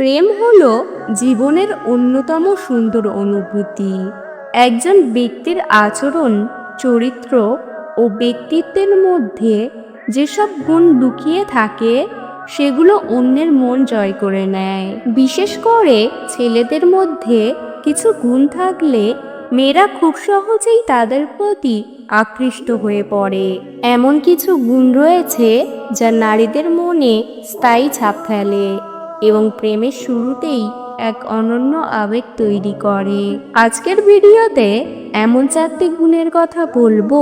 প্রেম হল জীবনের অন্যতম সুন্দর অনুভূতি। একজন ব্যক্তির আচরণ, চরিত্র ও ব্যক্তিত্বের মধ্যে যেসব গুণ লুকিয়ে থাকে, সেগুলো অন্যের মন জয় করে নেয়। বিশেষ করে ছেলেদের মধ্যে কিছু গুণ থাকলে মেয়েরা খুব সহজেই তাদের প্রতি আকৃষ্ট হয়ে পড়ে। এমন কিছু গুণ রয়েছে যা নারীদের মনে স্থায়ী ছাপ ফেলে। এবং প্রেমের শুরুতেই এক অনন্য আবেগ তৈরি করে। আজকের ভিডিওতে এমন চারটি গুণের কথা বলব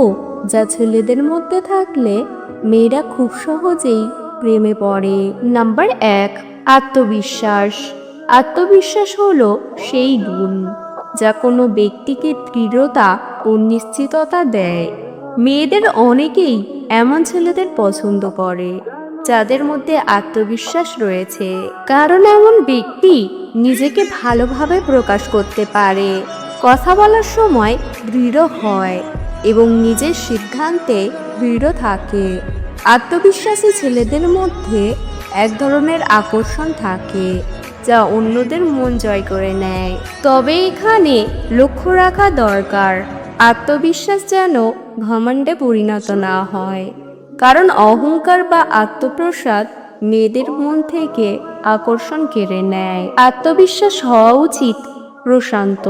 যা ছেলেদের মধ্যে থাকলে মেয়েরা খুব সহজেই প্রেমে পড়ে। নাম্বার এক, আত্মবিশ্বাস। আত্মবিশ্বাস হলো সেই গুণ যা কোনো ব্যক্তিকে দৃঢ়তা ও নিশ্চিততা দেয়। মেয়েদের অনেকেই এমন ছেলেদের পছন্দ করে। যাদের মধ্যে আত্মবিশ্বাস রয়েছে। কারণ এমন ব্যক্তি নিজেকে ভালোভাবে প্রকাশ করতে পারে। কথা বলার সময় দৃঢ় হয় এবং নিজের সিদ্ধান্তে দৃঢ় থাকে। আত্মবিশ্বাসী ছেলেদের মধ্যে এক ধরনের আকর্ষণ থাকে, যা অন্যদের মন জয় করে নেয়। তবে এখানে লক্ষ্য রাখা দরকার, আত্মবিশ্বাস যেন ঘমণ্ডে পরিণত না হয়। কারণ অহংকার বা আত্মপ্রসাদ মেয়েদের মন থেকে আকর্ষণ কেড়ে নেয়। আত্মবিশ্বাস হওয়া উচিত প্রশান্ত,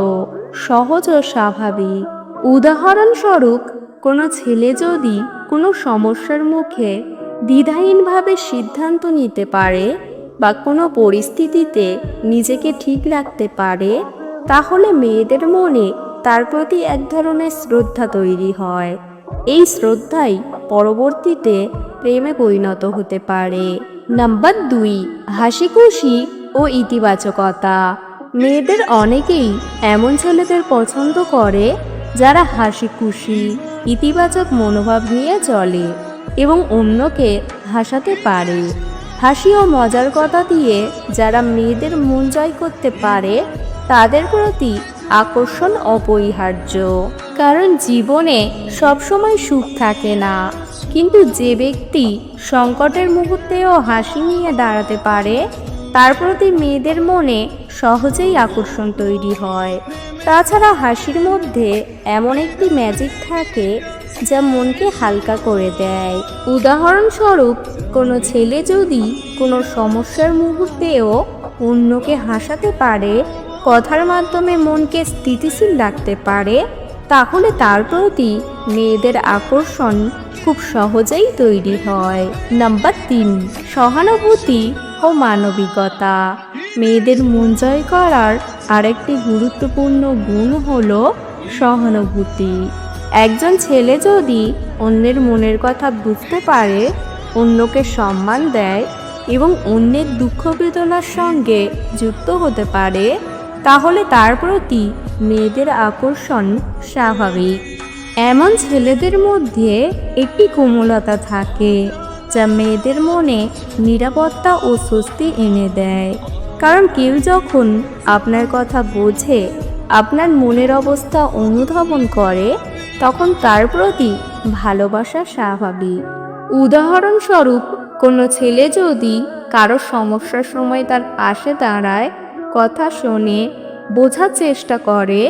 সহজ ও স্বাভাবিক। উদাহরণস্বরূপ, কোনো ছেলে যদি কোনো সমস্যার মুখে দ্বিধাহীনভাবে সিদ্ধান্ত নিতে পারে বা কোনো পরিস্থিতিতে নিজেকে ঠিক রাখতে পারে, তাহলে মেয়েদের মনে তার প্রতি এক ধরনের শ্রদ্ধা তৈরি হয়। এই শ্রদ্ধাই পরবর্তীতে প্রেমে পরিণত হতে পারে। নাম্বার দুই হাসি খুশি ও ইতিবাচকতা। মেয়েদের অনেকেই এমন ছেলেদের পছন্দ করে যারা হাসি খুশি ইতিবাচক মনোভাব নিয়ে চলে এবং অন্যকে হাসাতে পারে। হাসি ও মজার কথা দিয়ে যারা মেয়েদের মন জয় করতে পারে, তাদের প্রতি আকর্ষণ অপরিহার্য। কারণ জীবনে সবসময় সুখ থাকে না। কিন্তু যে ব্যক্তি সংকটের মুহূর্তেও হাসি নিয়ে দাঁড়াতে পারে, তার প্রতি মেয়েদের মনে সহজেই আকর্ষণ তৈরি হয়। তাছাড়া হাসির মধ্যে এমন একটি ম্যাজিক থাকে যা মনকে হালকা করে দেয়। উদাহরণস্বরূপ, কোনো ছেলে যদি কোনো সমস্যার মুহূর্তেও অন্যকে হাসাতে পারে কথার মাধ্যমে মনকে স্থিতিশীল রাখতে পারে, তাহলে তার প্রতি মেয়েদের আকর্ষণ খুব সহজেই তৈরি হয়। নাম্বার তিন, সহানুভূতি ও মানবিকতা। মেয়েদের মন জয় করার আরেকটি গুরুত্বপূর্ণ গুণ হল সহানুভূতি। একজন ছেলে যদি অন্যের মনের কথা বুঝতে পারে, অন্যকে সম্মান দেয় এবং অন্যের দুঃখ বেদনার সঙ্গে যুক্ত হতে পারে তাহলে তার প্রতি মেয়েদের আকর্ষণ স্বাভাবিক। এমন ছেলেদের মধ্যে একটি কোমলতা থাকে, যা মেয়েদের মনে নিরাপত্তা ও স্বস্তি এনে দেয়। কারণ কেউ যখন আপনার কথা বোঝে, আপনার মনের অবস্থা অনুধাবন করে, তখন তার প্রতি ভালোবাসা স্বাভাবিক। উদাহরণস্বরূপ, কোনো ছেলে যদি কারও সমস্যার সময় তার পাশে দাঁড়ায় কথা শোনে বোঝার চেষ্টা করে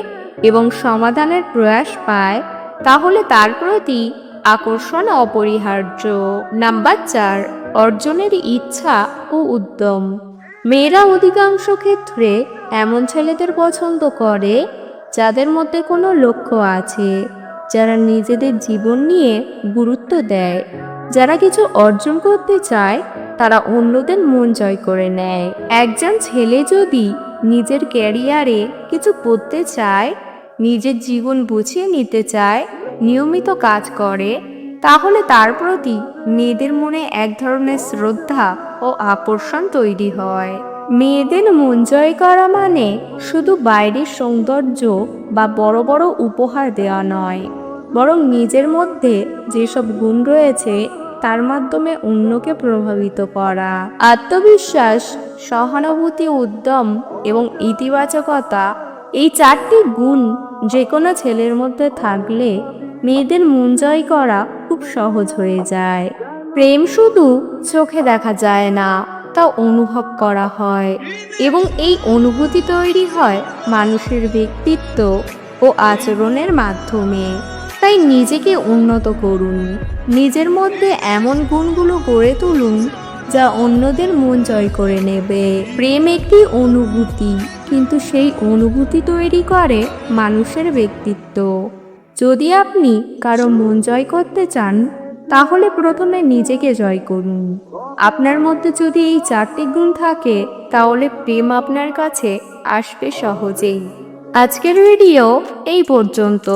এবং সমাধানের প্রয়াস পায়, তাহলে তার প্রতি আকর্ষণ অপরিহার্য। নাম্বার চার, অর্জনের ইচ্ছা ও উদ্যম। মেয়েরা অধিকাংশ ক্ষেত্রে এমন ছেলেদের পছন্দ করে যাদের মধ্যে কোনো লক্ষ্য আছে, যারা নিজেদের জীবন নিয়ে গুরুত্ব দেয়, যারা কিছু অর্জন করতে চায় তারা অন্যদের মন জয় করে নেয়। একজন ছেলে যদি নিজের ক্যারিয়ারে কিছু করতে চায়, নিজের জীবন বুঝিয়ে নিতে চায়, নিয়মিত কাজ করে, তাহলে তার প্রতি মেয়েদের মনে এক ধরনের শ্রদ্ধা ও আকর্ষণ তৈরি হয়। মেয়েদের মন জয় করা মানে শুধু বাইরের সৌন্দর্য বা বড় বড় উপহার দেওয়া নয়, বরং নিজের মধ্যে যেসব গুণ রয়েছে তার মাধ্যমে অন্যকে প্রভাবিত করা। আত্মবিশ্বাস, সহানুভূতি, উদ্যম এবং ইতিবাচকতা এই চারটি গুণ যে কোনো ছেলের মধ্যে থাকলে মেয়েদের মন জয় করা খুব সহজ হয়ে যায়। প্রেম শুধু চোখে দেখা যায় না, তা অনুভব করা হয় এবং এই অনুভূতি তৈরি হয় মানুষের ব্যক্তিত্ব ও আচরণের মাধ্যমে। তাই নিজেকে উন্নত করুন। নিজের মধ্যে এমন গুণগুলো গড়ে তুলুন যা অন্যদের মন জয় করে নেবে। প্রেম একটি অনুভূতি, কিন্তু সেই অনুভূতি তৈরি করে মানুষের ব্যক্তিত্ব। যদি আপনি কারও মন জয় করতে চান, তাহলে প্রথমে নিজেকে জয় করুন। আপনার মধ্যে যদি এই চারটি গুণ থাকে, তাহলে প্রেম আপনার কাছে আসবে সহজেই। আজকের ভিডিও এই পর্যন্ত।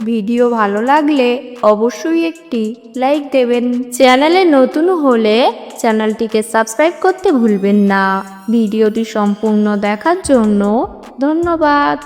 ভিডিও ভালো লাগলে অবশ্যই একটি লাইক দেবেন। চ্যানেলে নতুন হলে চ্যানেলটিকে সাবস্ক্রাইব করতে ভুলবেন না। ভিডিওটি সম্পূর্ণ দেখার জন্য ধন্যবাদ।